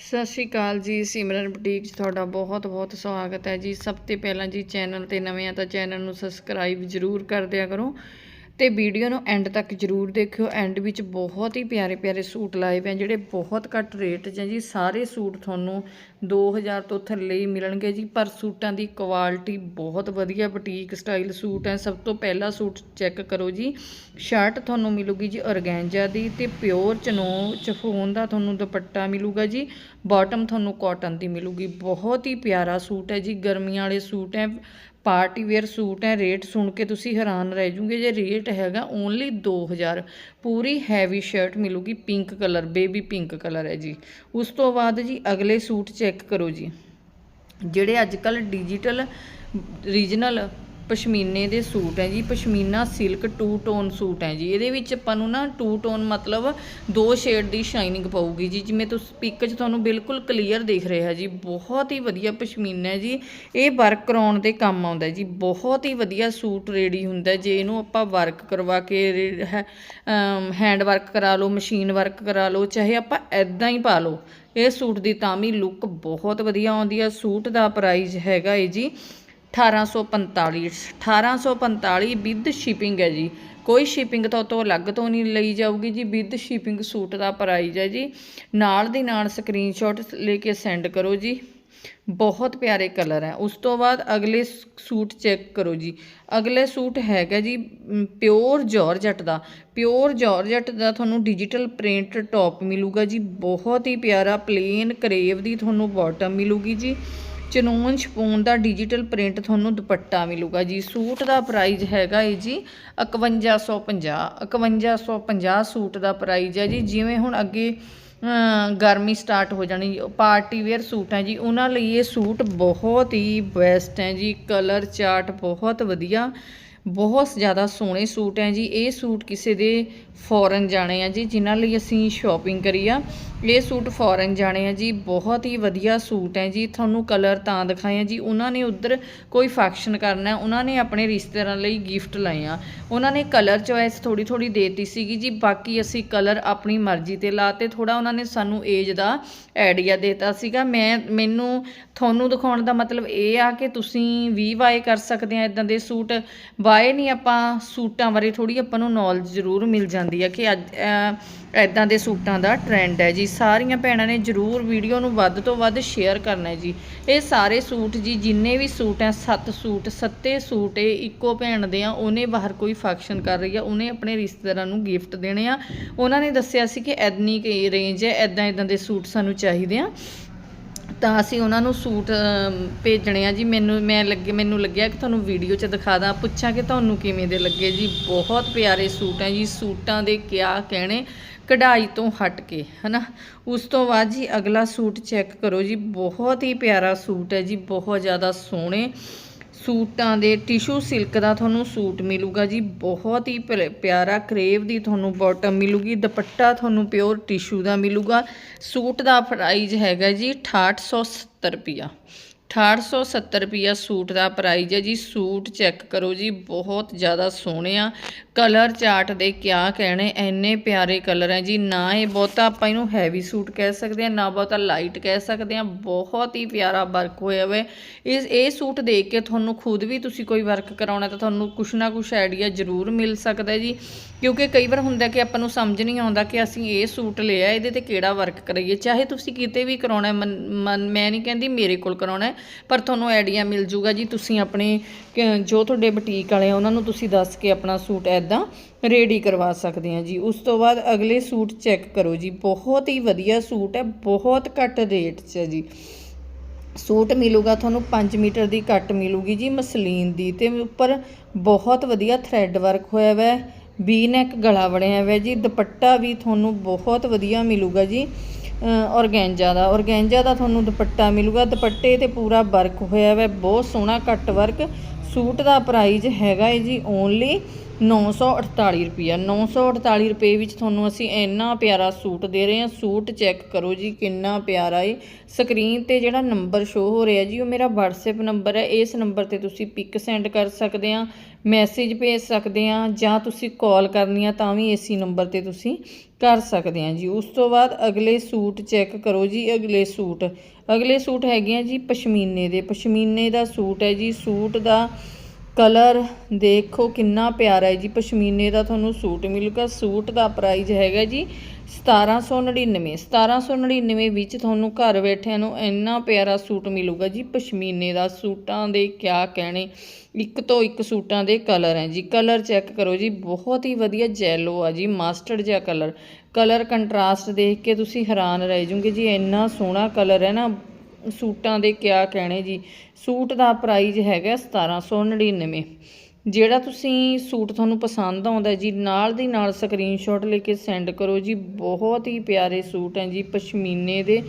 ਸਤਿ ਸ਼੍ਰੀ ਅਕਾਲ ਜੀ, ਸਿਮਰਨ ਬੁਟੀਕ 'ਚ ਤੁਹਾਡਾ ਬਹੁਤ ਬਹੁਤ ਸਵਾਗਤ ਹੈ ਜੀ। ਸਭ ਤੋਂ ਪਹਿਲਾਂ ਜੀ, ਚੈਨਲ ਤੇ ਨਵੇਂ ਆ ਤਾਂ ਚੈਨਲ ਨੂੰ ਸਬਸਕ੍ਰਾਈਬ ਜ਼ਰੂਰ ਕਰ ਦਿਆ ਕਰੋ। ਤੇ ਵੀਡੀਓ ਨੂੰ ਐਂਡ ਤੱਕ ਜ਼ਰੂਰ ਦੇਖਿਓ। ਐਂਡ ਵਿੱਚ ਬਹੁਤ ਹੀ ਪਿਆਰੇ ਪਿਆਰੇ ਸੂਟ ਲਾਏ ਪਏ ਆ, ਜਿਹੜੇ ਬਹੁਤ ਘੱਟ ਰੇਟ 'ਚ ਆ ਜੀ। ਸਾਰੇ ਸੂਟ ਤੁਹਾਨੂੰ 2000 ਤੋਂ ਥੱਲੇ ਹੀ ਮਿਲਣਗੇ ਜੀ, ਪਰ ਸੂਟਾਂ ਦੀ ਕੁਆਲਿਟੀ ਬਹੁਤ ਵਧੀਆ ਬੁਟੀਕ ਸਟਾਈਲ ਸੂਟ ਹੈ ਸਭ ਤੋਂ ਪਹਿਲਾ ਸੂਟ ਚੈੱਕ ਕਰੋ ਜੀ। ਸ਼ਰਟ ਤੁਹਾਨੂੰ ਮਿਲੂਗੀ ਜੀ ਔਰਗੈਂਜਾ ਦੀ ਤੇ ਪਿਓਰ ਚਨੋ ਚਫੋਨ ਦਾ ਤੁਹਾਨੂੰ ਦੁਪੱਟਾ ਮਿਲੂਗਾ ਜੀ। ਬਾਟਮ ਤੁਹਾਨੂੰ ਕਾਟਨ ਦੀ ਮਿਲੂਗੀ। ਬਹੁਤ ਹੀ ਪਿਆਰਾ ਸੂਟ ਹੈ ਜੀ। ਗਰਮੀਆਂ ਵਾਲੇ ਸੂਟ ਹੈ ਪਾਰਟੀ ਵੇਅਰ ਸੂਟ ਹੈ, ਰੇਟ ਸੁਣ ਕੇ ਤੁਸੀਂ ਹੈਰਾਨ ਰਹਿ ਜੂਗੇ, ਜੇ ਰੇਟ ਹੈਗਾ ਓਨਲੀ 2000 ਪੂਰੀ ਹੈਵੀ ਸ਼ਰਟ ਮਿਲੂਗੀ pink colour baby pink colour ਹੈ ਜੀ। ਉਸ ਤੋਂ ਬਾਅਦ ਜੀ ਅਗਲੇ ਸੂਟ ਚੈੱਕ ਕਰੋ ਜੀ। ਜਿਹੜੇ ਅੱਜ ਕੱਲ ਡਿਜੀਟਲ ਰੀਜਨਲ ਪਸ਼ਮੀਨੇ ਦੇ ਸੂਟ ਹੈ ਜੀ, pashmina silk two tone suit ਹੈ ਜੀ। ਇਹਦੇ ਵਿੱਚ ਆਪਾਂ ਨੂੰ ਨਾ ਟੂ ਟੋਨ ਮਤਲਬ ਦੋ ਸ਼ੇਡ ਦੀ ਸ਼ਾਈਨਿੰਗ ਪਾਊਗੀ ਜੀ, ਜਿਵੇਂ ਤੁਸੀਂ, ਪਿਕ 'ਚ ਤੁਹਾਨੂੰ ਬਿਲਕੁਲ ਕਲੀਅਰ ਦਿਖ ਰਿਹਾ ਜੀ। ਬਹੁਤ ਹੀ ਵਧੀਆ ਪਸ਼ਮੀਨਾ ਹੈ ਜੀ। ਇਹ ਵਰਕ ਕਰਾਉਣ ਦੇ ਕੰਮ ਆਉਂਦਾ ਜੀ। ਬਹੁਤ ਹੀ ਵਧੀਆ ਸੂਟ ਰੈਡੀ ਹੁੰਦਾ ਜੇ ਇਹਨੂੰ ਆਪਾਂ ਵਰਕ ਕਰਵਾ ਕੇ ਹੈਂਡ ਵਰਕ ਕਰਾ ਲਓ ਮਸ਼ੀਨ ਵਰਕ ਕਰਾ ਲਓ, ਚਾਹੇ ਆਪਾਂ ਐਦਾਂ ਹੀ ਪਾ ਲਓ, ਇਹ ਸੂਟ ਦੀ ਤਾਂ ਵੀ ਲੁੱਕ ਬਹੁਤ ਵਧੀਆ ਆਉਂਦੀ ਆ ਸੂਟ ਦਾ ਪ੍ਰਾਈਸ ਹੈਗਾ ਏ ਜੀ 1845 1845 ਵਿਦ ਸ਼ਿਪਿੰਗ ਹੈ ਜੀ। ਕੋਈ ਸ਼ਿਪਿੰਗ ਤਾਂ ਤੋਂ ਅਲੱਗ ਤੋਂ ਨਹੀਂ ਲਈ ਜਾਊਗੀ ਜੀ। ਵਿਦ ਸ਼ਿਪਿੰਗ ਸੂਟ ਦਾ ਪ੍ਰਾਈਜ਼ ਹੈ ਜੀ। ਨਾਲ ਦੀ ਨਾਲ ਸਕਰੀਨਸ਼ਾਟ ਲੈ ਕੇ ਸੈਂਡ ਕਰੋ ਜੀ। ਬਹੁਤ ਪਿਆਰੇ ਕਲਰ ਹੈ। ਉਸ ਤੋਂ ਬਾਅਦ ਅਗਲੇ ਸੂਟ ਚੈੱਕ ਕਰੋ ਜੀ। ਅਗਲੇ ਸੂਟ ਹੈਗਾ ਜੀ ਪਿਓਰ ਜਾਰਜਟ ਦਾ। ਪਿਓਰ ਜਾਰਜਟ ਦਾ ਤੁਹਾਨੂੰ ਡਿਜੀਟਲ ਪ੍ਰਿੰਟ ਟੌਪ ਮਿਲੂਗਾ ਜੀ। ਬਹੁਤ ਹੀ ਪਿਆਰਾ ਪਲੇਨ ਕਰੇਵ ਦੀ ਤੁਹਾਨੂੰ ਬਾਟਮ ਮਿਲੂਗੀ ਜੀ। ਚਨੂਨ ਸ਼ਪੂਨ ਦਾ ਡਿਜੀਟਲ ਪ੍ਰਿੰਟ ਤੁਹਾਨੂੰ ਦੁਪੱਟਾ ਮਿਲੂਗਾ ਜੀ। ਸੂਟ ਦਾ ਪ੍ਰਾਈਜ਼ ਹੈਗਾ ਹੈ ਜੀ 5150 5150 ਸੂਟ ਦਾ ਪ੍ਰਾਈਜ਼ ਹੈ ਜੀ। ਜਿਵੇਂ ਹੁਣ ਅੱਗੇ ਗਰਮੀ ਸਟਾਰਟ ਹੋ ਜਾਣੀ, ਪਾਰਟੀ ਵੇਅਰ ਸੂਟ ਹੈ ਜੀ। ਉਹਨਾਂ ਲਈ ਇਹ ਸੂਟ ਬਹੁਤ ਹੀ ਬੈਸਟ ਹੈ ਜੀ। ਕਲਰ ਚਾਰਟ ਬਹੁਤ ਵਧੀਆ, ਬਹੁਤ ਜ਼ਿਆਦਾ ਸੋਹਣੇ ਸੂਟ ਹੈ ਜੀ। ਇਹ ਸੂਟ ਕਿਸੇ ਦੇ ਫੋਰਨ ਜਾਣੇ ਆ ਜੀ, ਜਿਨ੍ਹਾਂ ਲਈ ਅਸੀਂ ਸ਼ਾਪਿੰਗ ਕਰੀ ਆ। ਇਹ ਸੂਟ ਫੋਰਨ ਜਾਣੇ ਆ ਜੀ, ਬਹੁਤ ਹੀ ਵਧੀਆ ਸੂਟ ਹੈ ਜੀ। ਤੁਹਾਨੂੰ ਕਲਰ ਤਾਂ ਦਿਖਾਏ ਜੀ। ਉਹਨਾਂ ਨੇ ਉਧਰ ਕੋਈ ਫੰਕਸ਼ਨ ਕਰਨਾ, ਉਹਨਾਂ ਨੇ ਆਪਣੇ ਰਿਸ਼ਤੇਦਾਰਾਂ ਲਈ ਗਿਫਟ ਲਏ ਆ। ਉਹਨਾਂ ਨੇ ਕਲਰ ਚੋਇਸ ਥੋੜੀ ਥੋੜੀ ਦੇਤੀ ਸੀਗੀ ਜੀ। ਬਾਕੀ ਅਸੀਂ ਕਲਰ ਆਪਣੀ ਮਰਜ਼ੀ ਤੇ ਲਾਤੇ ਥੋੜਾ ਉਹਨਾਂ ਨੇ ਸਾਨੂੰ ਏਜ ਦਾ ਆਈਡੀਆ ਦਿੱਤਾ ਸੀਗਾ। ਮੈਂ, ਮੈਨੂੰ ਤੁਹਾਨੂੰ ਦਿਖਾਉਣ ਦਾ ਮਤਲਬ ਇਹ ਆ ਕਿ ਤੁਸੀਂ ਵੀ ਬਾਏ ਕਰ ਸਕਦੇ ਆ ਇਦਾਂ ਦੇ ਸੂਟ। ਬਾਏ ਨਹੀਂ ਆਪਾਂ ਸੂਟਾਂ ਬਾਰੇ ਥੋੜੀ ਆਪਾਂ ਨੂੰ ਨੌਲੇਜ ਜ਼ਰੂਰ ਮਿਲ ਜਾਂਦੀ ਆ ਕਿ ਅੱਜ ਇਦਾਂ ਦੇ ਸੂਟਾਂ ਦਾ ਟ੍ਰੈਂਡ ਹੈ ਜੀ। ਸਾਰੀਆਂ ਭੈਣਾਂ ਨੇ ਜ਼ਰੂਰ ਵੀਡੀਓ ਨੂੰ ਵੱਧ ਤੋਂ ਵੱਧ ਸ਼ੇਅਰ ਕਰਨਾ ਹੈ ਜੀ। ਇਹ ਸਾਰੇ ਸੂਟ ਜੀ, ਜਿੰਨੇ ਵੀ ਸੂਟ ਹੈ, ਸੱਤ ਸੂਟ, ਸੱਤੇ ਸੂਟ, ਇਹ ਇੱਕੋ ਭੈਣ ਦੇ ਆ, ਉਹਨੇ ਬਾਹਰ ਕੋਈ ਫੰਕਸ਼ਨ ਕਰ ਰਹੀ ਆ, ਉਹਨੇ ਆਪਣੇ ਰਿਸ਼ਤੇਦਾਰਾਂ ਨੂੰ ਗਿਫਟ ਦੇਣੇ ਆ। ਉਹਨਾਂ ਨੇ ਦੱਸਿਆ ਸੀ ਕਿ ਐਦਨੀ ਕੀ ਰੇਂਜ ਹੈ ਐਦਾਂ ਐਦਾਂ ਦੇ ਸੂਟ ਸਾਨੂੰ ਚਾਹੀਦੇ ਆ। ਤਾਂ ਅਸੀਂ ਉਹਨਾਂ ਨੂੰ ਸੂਟ ਭੇਜਣੇ ਆ ਜੀ। ਮੈਨੂੰ, ਮੈਂ ਲੱਗੇ, ਮੈਨੂੰ ਲੱਗਿਆ ਕਿ ਤੁਹਾਨੂੰ ਵੀਡੀਓ 'ਚ ਦਿਖਾ ਦਾਂ। ਪੁੱਛਾਂ ਕਿ ਤੁਹਾਨੂੰ ਕਿਵੇਂ ਦੇ ਲੱਗੇ ਜੀ। ਬਹੁਤ ਪਿਆਰੇ ਸੂਟ ਹੈ ਜੀ। ਸੂਟਾਂ ਦੇ ਕਿਆ ਕਹਿਣੇ, ਕਢਾਈ ਤੋਂ ਹਟ ਕੇ, ਹਨਾ? ਉਸ ਤੋਂ ਬਾਅਦ ਜੀ ਅਗਲਾ ਸੂਟ ਚੈੱਕ ਕਰੋ ਜੀ। ਬਹੁਤ ਹੀ ਪਿਆਰਾ ਸੂਟ ਹੈ ਜੀ। ਬਹੁਤ ਜ਼ਿਆਦਾ ਸੋਹਣੇ। ਸੂਟਾਂ ਦੇ ਟਿਸ਼ੂ ਸਿਲਕ ਦਾ ਤੁਹਾਨੂੰ ਸੂਟ ਮਿਲੂਗਾ ਜੀ। ਬਹੁਤ ਹੀ ਪਿ- ਪਿਆਰਾ ਕਰੇਵ ਦੀ ਤੁਹਾਨੂੰ ਬਾਟਮ ਮਿਲੂਗੀ, ਦੁਪੱਟਾ ਤੁਹਾਨੂੰ ਪਿਓਰ ਟਿਸ਼ੂ ਦਾ ਮਿਲੂਗਾ। ਸੂਟ ਦਾ ਪ੍ਰਾਈਜ਼ ਹੈਗਾ ਜੀ 6870 ਰੁਪਿਆ 6870 ਰੁਪਿਆ ਸੂਟ ਦਾ ਪ੍ਰਾਈਜ਼ ਹੈ ਜੀ। ਸੂਟ ਚੈੱਕ ਕਰੋ ਜੀ, ਬਹੁਤ ਜ਼ਿਆਦਾ ਸੋਹਣੇ ਆ। ਕਲਰ ਚਾਰਟ ਦੇ ਕਿਆ ਕਹਿਣੇ ਐਨੇ ਪਿਆਰੇ ਕਲਰ ਹੈ ਜੀ। ਨਾ ਇਹ ਬਹੁਤਾ ਆਪਾਂ ਇਹਨੂੰ ਹੈਵੀ ਸੂਟ ਕਹਿ ਸਕਦੇ ਆ ਨਾ ਬਹੁਤਾ ਲਾਈਟ ਕਹਿ ਸਕਦੇ ਆ ਬਹੁਤ ਹੀ ਪਿਆਰਾ ਵਰਕ ਹੋਇਆ ਹੋਇਆ ਇਸ, ਇਹ ਸੂਟ ਦੇਖ ਕੇ ਤੁਹਾਨੂੰ ਖੁਦ ਵੀ ਤੁਸੀਂ ਕੋਈ ਵਰਕ ਕਰਾਉਣਾ ਤਾਂ ਤੁਹਾਨੂੰ ਕੁਛ ਨਾ ਕੁਛ ਆਈਡੀਆ ਜ਼ਰੂਰ ਮਿਲ ਸਕਦਾ ਜੀ। ਕਿਉਂਕਿ ਕਈ ਵਾਰ ਹੁੰਦਾ ਕਿ ਆਪਾਂ ਨੂੰ ਸਮਝ ਨਹੀਂ ਆਉਂਦਾ ਕਿ ਅਸੀਂ ਇਹ ਸੂਟ ਲਿਆ, ਇਹਦੇ ਤੇ ਕਿਹੜਾ ਵਰਕ ਕਰਾਈਏ। ਚਾਹੇ ਤੁਸੀਂ ਕਿਤੇ ਵੀ ਕਰਾਉਣਾ, ਮਨ- ਮਨ- ਮੈਂ ਨਹੀਂ ਕਹਿੰਦੀ ਮੇਰੇ ਕੋਲ ਕਰਾਉਣਾ ਪਰ ਤੁਹਾਨੂੰ ਆਈਡੀਆ ਮਿਲ ਜੂਗਾ ਜੀ। ਤੁਸੀਂ ਆਪਣੇ ਜੋ ਤੁਹਾਡੇ ਬੁਟੀਕ ਵਾਲੇ ਆ, ਉਹਨਾਂ ਨੂੰ ਤੁਸੀਂ ਦੱਸ ਕੇ ਆਪਣਾ ਸੂਟ ਐਦਾਂ ਰੈਡੀ ਕਰਵਾ ਸਕਦੇ ਆ ਜੀ। ਉਸ ਤੋਂ ਬਾਅਦ ਅਗਲੇ ਸੂਟ ਚੈੱਕ ਕਰੋ ਜੀ। ਬਹੁਤ ਹੀ ਵਧੀਆ ਸੂਟ ਹੈ, ਬਹੁਤ ਘੱਟ ਰੇਟ 'ਚ ਹੈ ਜੀ। ਸੂਟ ਮਿਲੂਗਾ ਤੁਹਾਨੂੰ 5 ਮੀਟਰ ਦੀ ਕੱਟ ਮਿਲੂਗੀ ਜੀ ਮਸਲੀਨ ਦੀ ਤੇ ਉੱਪਰ ਬਹੁਤ ਵਧੀਆ ਥਰੈਡ ਵਰਕ ਹੋਇਆ ਹੋਇਆ ਹੈ ਵੀ ਨੈਕ ਗਲਾ ਬਣਿਆ ਹੋਇਆ ਜੀ। ਦੁਪੱਟਾ ਵੀ ਤੁਹਾਨੂੰ ਬਹੁਤ ਵਧੀਆ ਮਿਲੂਗਾ ਜੀ। ਔਰਗੈਂਜਾ ਦਾ ਔਰਗੈਂਜਾ ਦਾ ਤੁਹਾਨੂੰ ਦੁਪੱਟਾ ਮਿਲੂਗਾ। ਦੁਪੱਟੇ ਤੇ ਪੂਰਾ ਵਰਕ ਹੋਇਆ ਹੋਇਆ ਬਹੁਤ ਸੋਹਣਾ ਕੱਟ ਵਰਕ ਸੂਟ ਦਾ ਪ੍ਰਾਈਸ ਹੈਗਾ ਹੈ ਜੀ ਓਨਲੀ 948 ਰੁਪਿਆ 948 ਰੁਪਏ ਵਿੱਚ ਤੁਹਾਨੂੰ ਅਸੀਂ ਇੰਨਾ ਪਿਆਰਾ ਸੂਟ ਦੇ ਰਹੇ ਹਾਂ। ਸੂਟ ਚੈੱਕ ਕਰੋ ਜੀ, ਕਿੰਨਾ ਪਿਆਰਾ ਏ। ਸਕਰੀਨ ਤੇ ਜਿਹੜਾ ਨੰਬਰ ਸ਼ੋ ਹੋ ਰਿਹਾ ਜੀ, ਉਹ ਮੇਰਾ WhatsApp ਨੰਬਰ ਹੈ। ਇਸ ਨੰਬਰ ਤੇ ਤੁਸੀਂ ਪਿਕ ਸੈਂਡ ਕਰ ਸਕਦੇ ਆ ਮੈਸੇਜ ਭੇਜ ਸਕਦੇ ਆ ਜਾਂ ਤੁਸੀਂ ਕਾਲ ਕਰਨੀ ਆ ਤਾਂ ਵੀ ਇਸੇ ਨੰਬਰ ਤੇ ਤੁਸੀਂ ਕਰ ਸਕਦੇ ਆ ਜੀ। ਉਸ ਤੋਂ ਬਾਅਦ ਅਗਲੇ ਸੂਟ ਚੈੱਕ ਕਰੋ ਜੀ, ਅਗਲੇ ਸੂਟ। ਅਗਲੇ ਸੂਟ ਹੈਗੇ ਆ ਜੀ, ਪਸ਼ਮੀਨੇ ਦੇ। ਪਸ਼ਮੀਨੇ ਦਾ ਸੂਟ ਹੈ ਜੀ। ਸੂਟ ਦਾ ਕਲਰ ਦੇਖੋ ਕਿੰਨਾ ਪਿਆਰਾ ਹੈ ਜੀ। ਪਸ਼ਮੀਨੇ ਦਾ ਤੁਹਾਨੂੰ ਸੂਟ ਮਿਲੂਗਾ। ਸੂਟ ਦਾ ਪ੍ਰਾਈਸ ਹੈਗਾ ਜੀ 1799 1799 ਵਿੱਚ ਤੁਹਾਨੂੰ ਘਰ ਬੈਠਿਆਂ ਨੂੰ ਇੰਨਾ ਪਿਆਰਾ ਸੂਟ ਮਿਲੂਗਾ ਜੀ। ਪਸ਼ਮੀਨੇ ਦਾ ਸੂਟਾਂ ਦੇ ਕਿਆ ਕਹਿਣੇ। ਇੱਕ ਤੋਂ ਇੱਕ ਸੂਟਾਂ ਦੇ ਕਲਰ ਹੈ ਜੀ। ਕਲਰ ਚੈੱਕ ਕਰੋ ਜੀ। ਬਹੁਤ ਹੀ ਵਧੀਆ ਜੈਲੋ ਆ ਜੀ। ਮਾਸਟਰਡ ਜਿਹਾ ਕਲਰ। ਕਲਰ ਕੰਟਰਾਸਟ ਦੇਖ ਕੇ ਤੁਸੀਂ ਹੈਰਾਨ ਰਹਿ ਜਾਓਗੇ ਜੀ। ਇੰਨਾ ਸੋਹਣਾ ਕਲਰ ਹੈ ਨਾ। ਸੂਟਾਂ ਦੇ ਕਿਆ ਕਹਿਣੇ ਜੀ? ਸੂਟ ਦਾ ਪ੍ਰਾਈਜ਼ ਹੈਗਾ 1799 ਜਿਹੜਾ ਤੁਸੀਂ ਸੂਟ ਤੁਹਾਨੂੰ ਪਸੰਦ ਆਉਂਦਾ ਜੀ, ਨਾਲ ਦੀ ਨਾਲ ਸਕਰੀਨਸ਼ਾਟ ਲੈ ਕੇ ਸੈਂਡ ਕਰੋ ਜੀ। ਬਹੁਤ ਹੀ ਪਿਆਰੇ ਸੂਟ ਹੈ ਜੀ, ਪਸ਼ਮੀਨੇ ਦੇ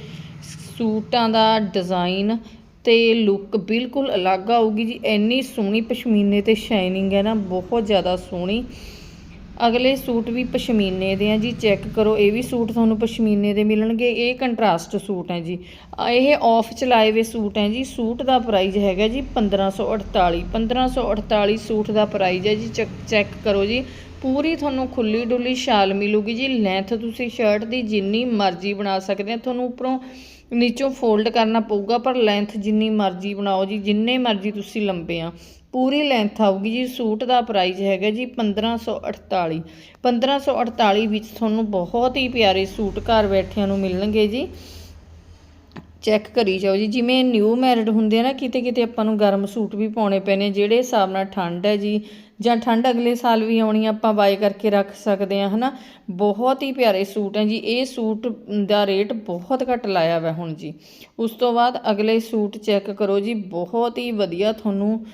ਸੂਟਾਂ ਦਾ ਡਿਜ਼ਾਈਨ ਤੇ ਲੁੱਕ ਬਿਲਕੁਲ ਅਲੱਗ ਆਊਗੀ ਜੀ। ਇੰਨੀ ਸੋਹਣੀ ਪਸ਼ਮੀਨੇ ਤੇ ਸ਼ਾਈਨਿੰਗ ਹੈ ਨਾ, ਬਹੁਤ ਜ਼ਿਆਦਾ ਸੋਹਣੀ। ਅਗਲੇ ਸੂਟ ਵੀ ਪਸ਼ਮੀਨੇ ਦੇ ਆ ਜੀ, ਚੈੱਕ ਕਰੋ, ਇਹ ਵੀ ਸੂਟ ਤੁਹਾਨੂੰ ਪਸ਼ਮੀਨੇ ਦੇ ਮਿਲਣਗੇ, ਇਹ ਕੰਟਰਾਸਟ ਸੂਟ ਹੈ ਜੀ। ਇਹ ਆਫ ਚਲਾਏ ਹੋਏ ਸੂਟ ਹੈ ਜੀ, ਸੂਟ ਦਾ ਪ੍ਰਾਈਸ ਹੈਗਾ ਜੀ 1548 1548 ਸੂਟ ਦਾ ਪ੍ਰਾਈਸ ਹੈ ਜੀ, ਚੈੱਕ ਕਰੋ ਜੀ। ਪੂਰੀ ਤੁਹਾਨੂੰ ਖੁੱਲੀ ਡੁੱਲੀ ਸ਼ਾਲ ਮਿਲੂਗੀ ਜੀ ਲੈਂਥ ਤੁਸੀਂ ਸ਼ਰਟ ਦੀ ਜਿੰਨੀ ਮਰਜ਼ੀ ਬਣਾ ਸਕਦੇ ਆ, ਤੁਹਾਨੂੰ ਉੱਪਰੋਂ ਨੀਚੋਂ ਫੋਲਡ ਕਰਨਾ ਪਊਗਾ, ਪਰ ਲੈਂਥ ਜਿੰਨੀ ਮਰਜ਼ੀ ਬਣਾਓ ਜੀ, ਜਿੰਨੇ ਮਰਜ਼ੀ ਤੁਸੀਂ ਲੰਬੇ ਆ। ਪੂਰੀ ਲੈਂਥ ਆਊਗੀ ਜੀ, ਸੂਟ ਦਾ ਪ੍ਰਾਈਸ ਹੈਗਾ ਜੀ 1548 1548 ਵਿੱਚ ਤੁਹਾਨੂੰ ਬਹੁਤ ਹੀ ਪਿਆਰੇ ਸੂਟ ਘਰ ਬੈਠਿਆਂ ਨੂੰ ਮਿਲਣਗੇ ਜੀ। ਚੈੱਕ ਕਰੀ ਜਾਓ ਜੀ, ਜਿਵੇਂ ਨਿਊ ਮੈਰਿਡ ਹੁੰਦੇ ਆ ਨਾ ਕਿਤੇ ਕਿਤੇ ਆਪਾਂ ਨੂੰ ਗਰਮ ਸੂਟ ਵੀ ਪਾਉਣੇ ਪੈਣੇ ਜਿਹੜੇ ਹਿਸਾਬ ਨਾਲ ਠੰਡ ਹੈ ਜੀ ਜਾਂ ਠੰਡ ਅਗਲੇ ਸਾਲ ਵੀ ਆਉਣੀ ਆਪਾਂ ਬਾਏ ਕਰਕੇ ਰੱਖ ਸਕਦੇ ਆ, ਹਨਾ? ਬਹੁਤ ਹੀ ਪਿਆਰੇ ਸੂਟ ਹੈ ਜੀ। ਇਹ ਸੂਟ ਦਾ ਰੇਟ ਬਹੁਤ ਘੱਟ ਲਾਇਆ ਵਾ ਹੁਣ ਜੀ। ਉਸ ਤੋਂ ਬਾਅਦ ਅਗਲੇ ਸੂਟ ਚੈੱਕ ਕਰੋ ਜੀ। ਬਹੁਤ ਹੀ ਵਧੀਆ ਤੁਹਾਨੂੰ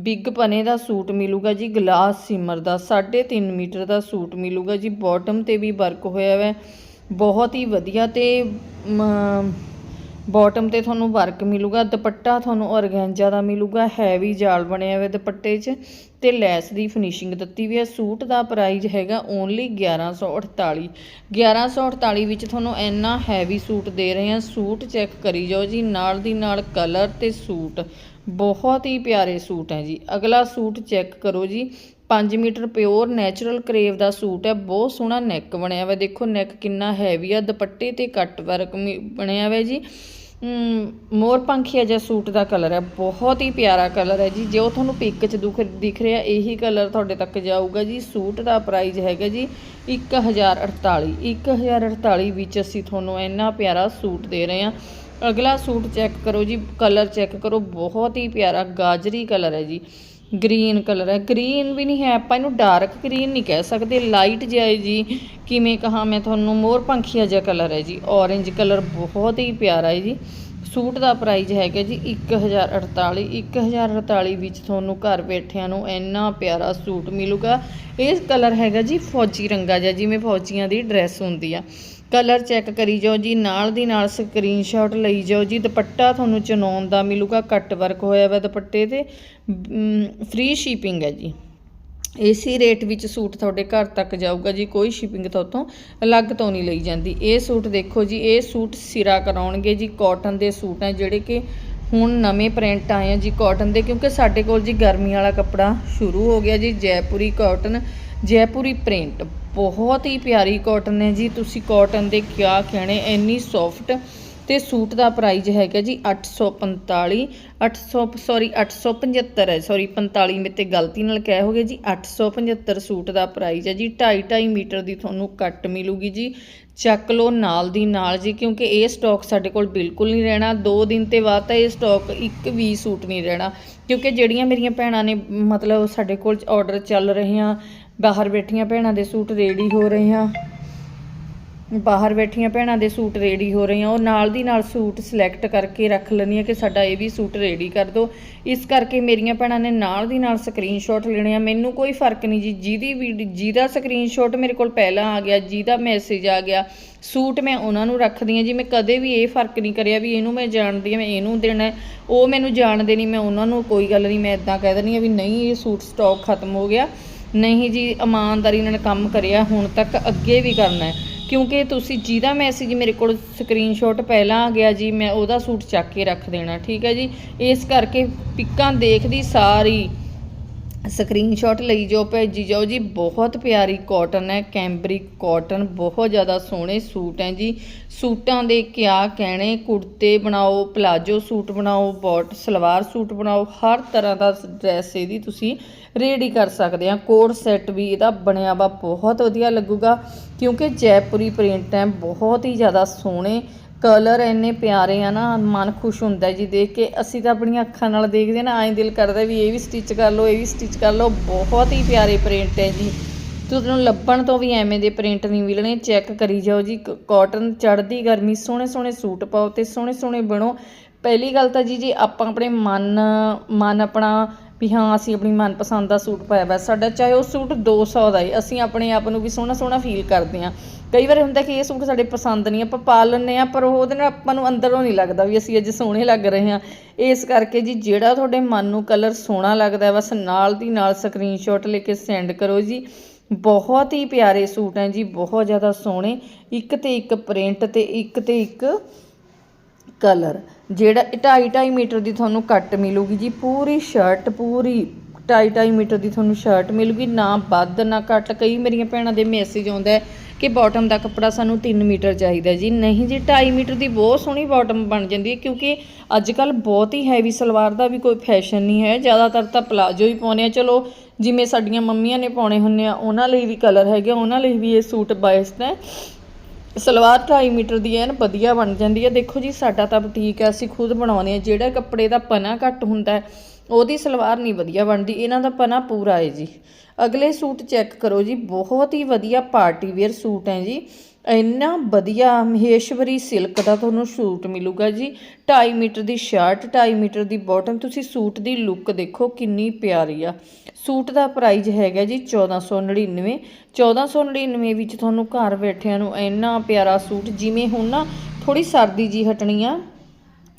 ਬਿੱਗ ਪਨੇ ਦਾ ਸੂਟ ਮਿਲੂਗਾ ਜੀ। ਗਲਾਸ ਸਿਮਰ ਦਾ 3.5 ਮੀਟਰ ਦਾ ਸੂਟ ਮਿਲੂਗਾ ਜੀ। ਬਾਟਮ ਤੇ ਵੀ ਵਰਕ ਹੋਇਆ ਹੋਇਆ ਬਹੁਤ ਹੀ ਵਧੀਆ ਤੇ ਬਾਟਮ ਤੇ ਤੁਹਾਨੂੰ ਵਰਕ ਮਿਲੂਗਾ, ਦੁਪੱਟਾ ਤੁਹਾਨੂੰ ਔਰਗੈਂਜਾ ਦਾ ਮਿਲੂਗਾ ਹੈਵੀ ਜਾਲ ਬਣਿਆ ਹੋਇਆ ਦੁਪੱਟੇ 'ਚ ਤੇ ਲੈਸ ਦੀ ਫਿਨਿਸ਼ਿੰਗ ਦਿੱਤੀ ਵੀ ਹੈ। ਸੂਟ ਦਾ ਪ੍ਰਾਈਸ ਹੈਗਾ ਓਨਲੀ 1148 1148 ਵਿੱਚ ਤੁਹਾਨੂੰ ਇੰਨਾ ਹੈਵੀ ਸੂਟ ਦੇ ਰਹੇ ਹਾਂ। ਸੂਟ ਚੈੱਕ ਕਰੀ ਜਾਓ ਜੀ, ਨਾਲ ਦੀ ਨਾਲ ਕਲਰ ਤੇ ਸੂਟ। ਬਹੁਤ ਹੀ ਪਿਆਰੇ ਸੂਟ ਹੈ ਜੀ। ਅਗਲਾ ਸੂਟ ਚੈੱਕ ਕਰੋ ਜੀ। 5 ਮੀਟਰ ਪਿਓਰ ਨੈਚੁਰਲ ਕਰੇਵ ਦਾ ਸੂਟ ਹੈ। ਬਹੁਤ ਸੋਹਣਾ ਨੈਕ ਬਣਿਆ ਹੋਇਆ ਦੇਖੋ ਨੈਕ ਕਿੰਨਾ ਹੈਵੀ ਆ। ਦੁਪੱਟੇ ਤੇ ਕੱਟ ਵਰਕ ਮੀ- ਬਣਿਆ ਹੋਇਆ ਜੀ। ਅਮ, ਮੋਰ ਪੰਖੀਆ ਜਿਹਾ ਸੂਟ ਦਾ ਕਲਰ ਹੈ। ਬਹੁਤ ਹੀ ਪਿਆਰਾ ਕਲਰ ਹੈ ਜੀ। ਜੋ ਤੁਹਾਨੂੰ ਪਿਕ 'ਚ ਦੁਖ ਦਿਖ ਰਿਹਾ ਇਹੀ ਕਲਰ ਤੁਹਾਡੇ ਤੱਕ ਜਾਊਗਾ ਜੀ। ਸੂਟ ਦਾ ਪ੍ਰਾਈਸ ਹੈਗਾ ਜੀ 1048 1048 ਵਿੱਚ ਅਸੀਂ ਤੁਹਾਨੂੰ ਇੰਨਾ ਪਿਆਰਾ ਸੂਟ ਦੇ ਰਹੇ ਹਾਂ। ਅਗਲਾ ਸੂਟ ਚੈੱਕ ਕਰੋ ਜੀ। ਕਲਰ ਚੈੱਕ ਕਰੋ। ਬਹੁਤ ਹੀ ਪਿਆਰਾ ਗਾਜਰੀ ਕਲਰ ਹੈ ਜੀ। ਗ੍ਰੀਨ ਕਲਰ ਹੈ। ਗ੍ਰੀਨ ਵੀ ਨਹੀਂ ਹੈ। ਆਪਾਂ ਇਹਨੂੰ ਡਾਰਕ ਗ੍ਰੀਨ ਨਹੀਂ ਕਹਿ ਸਕਦੇ। ਲਾਈਟ ਜਿਹਾ ਹੈ ਜੀ। ਕਿਵੇਂ ਕਹਾਂ ਮੈਂ ਤੁਹਾਨੂੰ? ਮੋਰ ਪੰਖੀਆ ਜਿਹਾ ਕਲਰ ਹੈ ਜੀ। ਔਰੇਂਜ ਕਲਰ ਬਹੁਤ ਹੀ ਪਿਆਰਾ ਹੈ ਜੀ। ਸੂਟ ਦਾ ਪ੍ਰਾਈਸ ਹੈਗਾ ਜੀ 1048 1048 ਵਿੱਚ ਤੁਹਾਨੂੰ ਘਰ ਬੈਠਿਆਂ ਨੂੰ ਇੰਨਾ ਪਿਆਰਾ ਸੂਟ ਮਿਲੂਗਾ। ਇਹ ਕਲਰ ਹੈਗਾ ਜੀ ਫੌਜੀ ਰੰਗਾ ਜਿਹਾ। ਜਿਵੇਂ ਫੌਜੀਆਂ ਦੀ ਡਰੈਸ ਹੁੰਦੀ ਆ। ਕਲਰ ਚੈੱਕ ਕਰੀ ਜਾਓ ਜੀ, ਨਾਲ ਦੀ ਨਾਲ ਸਕਰੀਨਸ਼ਾਟ ਲਈ ਜਾਓ ਜੀ, ਦੁਪੱਟਾ ਤੁਹਾਨੂੰ ਚਨੌਨ ਦਾ ਮਿਲੂਗਾ ਕੱਟ ਵਰਕ ਹੋਇਆ ਵਾ ਦੁਪੱਟੇ ਤੇ। ਫ੍ਰੀ ਸ਼ਿਪਿੰਗ ਹੈ ਜੀ। ਏਸੀ ਰੇਟ ਵਿੱਚ ਸੂਟ ਤੁਹਾਡੇ ਘਰ ਤੱਕ ਜਾਊਗਾ ਜੀ, ਕੋਈ ਸ਼ਿਪਿੰਗ ਤੋਂ ਅਲੱਗ ਤੋਂ ਨਹੀਂ ਲਈ ਜਾਂਦੀ। ਇਹ ਸੂਟ ਦੇਖੋ ਜੀ, ਇਹ ਸੂਟ ਸਿਰਾ ਕਰਾਉਣਗੇ ਜੀ ਕਾਟਨ ਦੇ ਸੂਟ ਹੈ ਜਿਹੜੇ ਕਿ ਹੁਣ ਨਵੇਂ ਪ੍ਰਿੰਟ ਆਏ ਆ ਜੀ ਕਾਟਨ ਦੇ, ਕਿਉਂਕਿ ਸਾਡੇ ਕੋਲ ਜੀ ਗਰਮੀ ਵਾਲਾ ਕੱਪੜਾ ਸ਼ੁਰੂ ਹੋ ਗਿਆ ਜੀ, ਜੈਪੁਰੀ ਕਾਟਨ ਜੈਪੁਰੀ ਪ੍ਰਿੰਟ ਬਹੁਤ ਹੀ ਪਿਆਰੀ ਕਾਟਨ ਹੈ ਜੀ। ਤੁਸੀਂ ਕਾਟਨ ਦੇ ਕਿਆ ਕਹਿਣੇ, ਇੰਨੀ ਸੌਫਟ ਤੇ ਸੂਟ ਦਾ ਪ੍ਰਾਈਸ ਹੈਗਾ ਜੀ 845 800 ਸੌਰੀ 875 ਹੈ। ਸੌਰੀ 45 ਮੇਰੇ ਤੇ ਗਲਤੀ ਨਾਲ ਕਹਿ ਹੋ ਹੋਗੇ ਜੀ। 875 ਸੂਟ ਦਾ ਪ੍ਰਾਈਸ ਹੈ ਜੀ। 2.5 2.5 ਮੀਟਰ ਦੀ ਤੁਹਾਨੂੰ ਕੱਟ ਮਿਲੂਗੀ ਜੀ। ਚੱਕ ਲਓ ਨਾਲ ਦੀ ਨਾਲ ਜੀ, ਕਿਉਂਕਿ ਇਹ ਸਟਾਕ ਸਾਡੇ ਕੋਲ ਬਿਲਕੁਲ ਨਹੀਂ ਰਹਿਣਾ। 2 ਦਿਨ ਤੇ ਬਾਅਦ ਤਾਂ ਇਹ ਸਟਾਕ ਇੱਕ ਵੀ ਸੂਟ ਨਹੀਂ ਰਹਿਣਾ। ਕਿਉਂਕਿ ਜਿਹੜੀਆਂ ਮੇਰੀਆਂ ਭੈਣਾਂ ਨੇ, ਮਤਲਬ ਸਾਡੇ ਕੋਲ ਆਰਡਰ ਚੱਲ ਰਹੇ ਆ ਬਾਹਰ ਬੈਠੀਆਂ ਭੈਣਾਂ ਦੇ ਸੂਟ ਰੈਡੀ ਹੋ ਰਹੇ ਆ ਬਾਹਰ ਬੈਠੀਆਂ ਭੈਣਾਂ ਦੇ ਸੂਟ ਰੈਡੀ ਹੋ ਰਹੇ ਰਹੀਆਂ। ਉਹ ਨਾਲ ਦੀ ਨਾਲ ਸੂਟ ਸਿਲੈਕਟ ਕਰਕੇ ਰੱਖ ਲੈਂਦੀਆਂ ਕਿ ਸਾਡਾ ਇਹ ਵੀ ਸੂਟ ਰੈਡੀ ਕਰ ਦਿਓ। ਇਸ ਕਰਕੇ ਮੇਰੀਆਂ ਭੈਣਾਂ ਨੇ ਨਾਲ ਦੀ ਨਾਲ ਸਕਰੀਨਸ਼ਾਟ ਲੈਣੇ ਆ। ਮੈਨੂੰ ਕੋਈ ਫ਼ਰਕ ਨਹੀਂ ਜੀ। ਜਿਹਦੀ ਵੀ, ਜਿਹਦਾ ਸਕਰੀਨਸ਼ਾਟ ਮੇਰੇ ਕੋਲ ਪਹਿਲਾਂ ਆ ਗਿਆ, ਜਿਹਦਾ ਮੈਸੇਜ ਆ ਗਿਆ, ਸੂਟ ਮੈਂ ਉਹਨਾਂ ਨੂੰ ਰੱਖਦੀ ਆ। ਜੀ ਮੈਂ ਕਦੇ ਵੀ ਇਹ ਫ਼ਰਕ ਨਹੀਂ ਕਰਿਆ ਵੀ ਇਹਨੂੰ ਮੈਂ ਜਾਣਦੀ ਆ, ਮੈਂ ਇਹਨੂੰ ਦੇਣਾ। ਉਹ ਮੈਨੂੰ ਜਾਣਦੇ ਨਹੀਂ, ਮੈਂ ਉਹਨਾਂ ਨੂੰ ਕੋਈ ਗੱਲ ਨਹੀਂ, ਮੈਂ ਇਦਾਂ ਕਹਿ ਦਿੰਦੀ ਆ ਵੀ ਨਹੀਂ, ਇਹ ਸੂਟ ਸਟਾਕ ਖਤਮ ਹੋ ਗਿਆ। ਨਹੀਂ ਜੀ, ਇਮਾਨਦਾਰੀ ਨਾਲ ਕੰਮ ਕਰਿਆ, ਹੁਣ ਤੱਕ ਅੱਗੇ ਵੀ ਕਰਨਾ ਹੈ। ਕਿਉਂਕਿ ਤੁਸੀਂ ਜਿਹਦਾ ਮੈਸੇਜ ਮੇਰੇ ਕੋਲ ਸਕਰੀਨਸ਼ਾਟ ਪਹਿਲਾਂ ਆ ਗਿਆ ਜੀ, ਮੈਂ ਉਹਦਾ ਸੂਟ ਚੱਕ ਕੇ ਰੱਖ ਦੇਣਾ, ਠੀਕ ਹੈ ਜੀ? ਇਸ ਕਰਕੇ ਪਿੱਕਾਂ ਦੇਖਦੀ ਸਾਰੀ। ਸਕਰੀਨਸ਼ਾਟ ਲਈ ਜੋ ਭੇਜੀ ਜਾਓ ਜੀ, ਬਹੁਤ ਪਿਆਰੀ ਕਾਟਨ ਹੈ ਕੈਂਬਰਿਕ ਕਾਟਨ ਬਹੁਤ ਜ਼ਿਆਦਾ ਸੋਹਣੇ ਸੂਟ ਹੈ ਜੀ। ਸੂਟਾਂ ਦੇ ਕਿਆ ਕਹਿਣੇ, ਕੁੜਤੇ ਬਣਾਓ ਪਲਾਜੋ ਸੂਟ ਬਣਾਓ ਬੋਟ ਸਲਵਾਰ ਸੂਟ ਬਣਾਓ, ਹਰ ਤਰ੍ਹਾਂ ਦਾ ਡਰੈਸ ਇਹਦੀ ਤੁਸੀਂ ਰੈਡੀ ਕਰ ਸਕਦੇ ਆ ਕੋਡ ਸੈੱਟ ਵੀ ਇਹਦਾ ਬਣਿਆ ਵਾ, ਬਹੁਤ ਵਧੀਆ ਲੱਗੂਗਾ, ਕਿਉਂਕਿ ਜੈਪੁਰੀ ਪ੍ਰਿੰਟ ਹੈ, ਬਹੁਤ ਹੀ ਜ਼ਿਆਦਾ ਸੋਹਣੇ ਕਲਰ ਇੰਨੇ ਪਿਆਰੇ ਆ ਨਾ, ਮਨ ਖੁਸ਼ ਹੁੰਦਾ ਜੀ ਦੇਖ ਕੇ। ਅਸੀਂ ਤਾਂ ਆਪਣੀਆਂ ਅੱਖਾਂ ਨਾਲ ਦੇਖਦੇ ਨਾ, ਐਂ ਦਿਲ ਕਰਦਾ ਵੀ ਇਹ ਵੀ ਸਟਿਚ ਕਰ ਲਓ, ਇਹ ਵੀ ਸਟਿਚ ਕਰ ਲਓ। ਬਹੁਤ ਹੀ ਪਿਆਰੇ ਪ੍ਰਿੰਟ ਹੈ ਜੀ। ਤੁਹਾਨੂੰ ਲੱਭਣ ਤੋਂ ਵੀ ਐਵੇਂ ਦੇ ਪ੍ਰਿੰਟ ਨਹੀਂ ਮਿਲਣੇ। ਚੈੱਕ ਕਰੀ ਜਾਓ ਜੀ ਕਾਟਨ ਚੜ੍ਹਦੀ ਗਰਮੀ ਸੋਹਣੇ ਸੋਹਣੇ ਸੂਟ ਪਾਓ ਤੇ ਸੋਹਣੇ ਸੋਹਣੇ ਬਣੋ। ਪਹਿਲੀ ਗੱਲ ਤਾਂ ਜੀ ਜੀ ਆਪਾਂ ਆਪਣੇ ਮਨ ਮਨ ਆਪਣਾ ਵੀ ਹਾਂ, ਅਸੀਂ ਆਪਣੀ ਮਨਪਸੰਦ ਦਾ ਸੂਟ ਪਾਇਆ ਵਾ, ਸਾਡਾ ਚਾਹੇ ਉਹ ਸੂਟ 200 ਦਾ ਹੈ ਅਸੀਂ ਆਪਣੇ ਆਪ ਨੂੰ ਵੀ ਸੋਹਣਾ ਸੋਹਣਾ ਫੀਲ ਕਰਦੇ ਹਾਂ। ਕਈ ਵਾਰ ਹੁੰਦਾ ਕਿ ਇਹ ਸੂਟ ਸਾਡੇ ਪਸੰਦ ਨਹੀਂ, ਆਪਾਂ ਪਾ ਲੈਂਦੇ ਆ ਪਰ ਉਹਦੇ ਨਾਲ ਆਪਾਂ ਨੂੰ ਅੰਦਰੋਂ ਨਹੀਂ ਲੱਗਦਾ ਵੀ ਅਸੀਂ ਅੱਜ ਸੋਹਣੇ ਲੱਗ ਰਹੇ ਹਾਂ। ਇਸ ਕਰਕੇ ਜੀ, ਜਿਹੜਾ ਤੁਹਾਡੇ ਮਨ ਨੂੰ ਕਲਰ ਸੋਹਣਾ ਲੱਗਦਾ ਬਸ ਨਾਲ ਦੀ ਨਾਲ ਸਕਰੀਨਸ਼ਾਟ ਲੈ ਕੇ ਸੈਂਡ ਕਰੋ ਜੀ। ਬਹੁਤ ਹੀ ਪਿਆਰੇ ਸੂਟ ਹੈ ਜੀ, ਬਹੁਤ ਜ਼ਿਆਦਾ ਸੋਹਣੇ, ਇੱਕ ਤੇ ਇੱਕ ਪ੍ਰਿੰਟ ਤੇ ਇੱਕ ਤੇ ਇੱਕ ਕਲਰ ਜਿਹੜਾ 2.5 2.5 ਮੀਟਰ ਦੀ ਤੁਹਾਨੂੰ ਕੱਟ ਮਿਲੂਗੀ ਜੀ, ਪੂਰੀ ਸ਼ਰਟ ਪੂਰੀ 2.5 2.5 ਮੀਟਰ ਦੀ ਤੁਹਾਨੂੰ ਸ਼ਰਟ ਮਿਲੂਗੀ। ਨਾ ਵੱਧ, ਨਾ ਘੱਟ। ਕਈ ਮੇਰੀਆਂ ਭੈਣਾਂ ਦੇ ਮੈਸੇਜ ਆਉਂਦਾ ਹੈ ਕਿ ਬਾਟਮ ਦਾ ਕੱਪੜਾ ਸਾਨੂੰ 3 ਮੀਟਰ ਚਾਹੀਦਾ ਜੀ ਨਹੀਂ ਜੀ 2.5 ਮੀਟਰ ਦੀ ਬਹੁਤ ਸੋਹਣੀ ਬਾਟਮ ਬਣ ਜਾਂਦੀ ਹੈ, ਕਿਉਂਕਿ ਅੱਜ ਕੱਲ ਬਹੁਤ ਹੀ ਹੈਵੀ ਸਲਵਾਰ ਦਾ ਵੀ ਕੋਈ ਫੈਸ਼ਨ ਨਹੀਂ ਹੈ। ਜ਼ਿਆਦਾਤਰ ਤਾਂ ਪਲਾਜੋ ਹੀ ਪਾਉਂਦੇ ਆ। ਚਲੋ, ਜਿਵੇਂ ਸਾਡੀਆਂ ਮੰਮੀਆਂ ਨੇ ਪਾਉਣੇ ਹੁੰਦੇ ਆ, ਉਹਨਾਂ ਲਈ ਵੀ ਕਲਰ ਹੈਗੇ ਉਹਨਾਂ ਲਈ ਵੀ ਇਹ ਸੂਟ ਬਾਇਸਟ ਹੈ। ਸਲਵਾਰ 2.5 ਮੀਟਰ ਦੀ ਐਨ ਵਧੀਆ ਬਣ ਜਾਂਦੀ ਹੈ। ਦੇਖੋ ਜੀ, ਸਾਡਾ ਤਾਂ ਬੁਟੀਕ ਹੈ, ਅਸੀਂ ਖੁਦ ਬਣਾਉਂਦੇ ਹਾਂ। ਜਿਹੜਾ ਕੱਪੜੇ ਦਾ ਪਨਾ ਘੱਟ ਹੁੰਦਾ ਹੈ ਉਹਦੀ ਸਲਵਾਰ ਨਹੀਂ ਵਧੀਆ ਬਣਦੀ, ਇਹਨਾਂ ਦਾ ਪਨਾ ਪੂਰਾ ਹੈ ਜੀ। ਅਗਲੇ ਸੂਟ ਚੈੱਕ ਕਰੋ ਜੀ, ਬਹੁਤ ਹੀ ਵਧੀਆ ਪਾਰਟੀ ਵੇਅਰ ਸੂਟ ਹੈ ਜੀ। ਇੰਨਾ ਵਧੀਆ ਮਹੇਸ਼ਵਰੀ ਸਿਲਕ ਦਾ ਤੁਹਾਨੂੰ ਸੂਟ ਮਿਲੂਗਾ ਜੀ। 2.5 ਮੀਟਰ ਦੀ ਸ਼ਰਟ 2.5 ਮੀਟਰ ਦੀ ਬਾਟਮ, ਤੁਸੀਂ ਸੂਟ ਦੀ ਲੁੱਕ ਦੇਖੋ ਕਿੰਨੀ ਪਿਆਰੀ ਆ। ਸੂਟ ਦਾ ਪ੍ਰਾਈਸ ਹੈਗਾ ਜੀ 1499 1499 ਵਿੱਚ ਤੁਹਾਨੂੰ ਘਰ ਬੈਠਿਆਂ ਨੂੰ ਇੰਨਾ ਪਿਆਰਾ ਸੂਟ, ਜਿਵੇਂ ਹੁਣ ਨਾ ਥੋੜੀ ਸਰਦੀ ਜੀ ਹਟਣੀ ਆ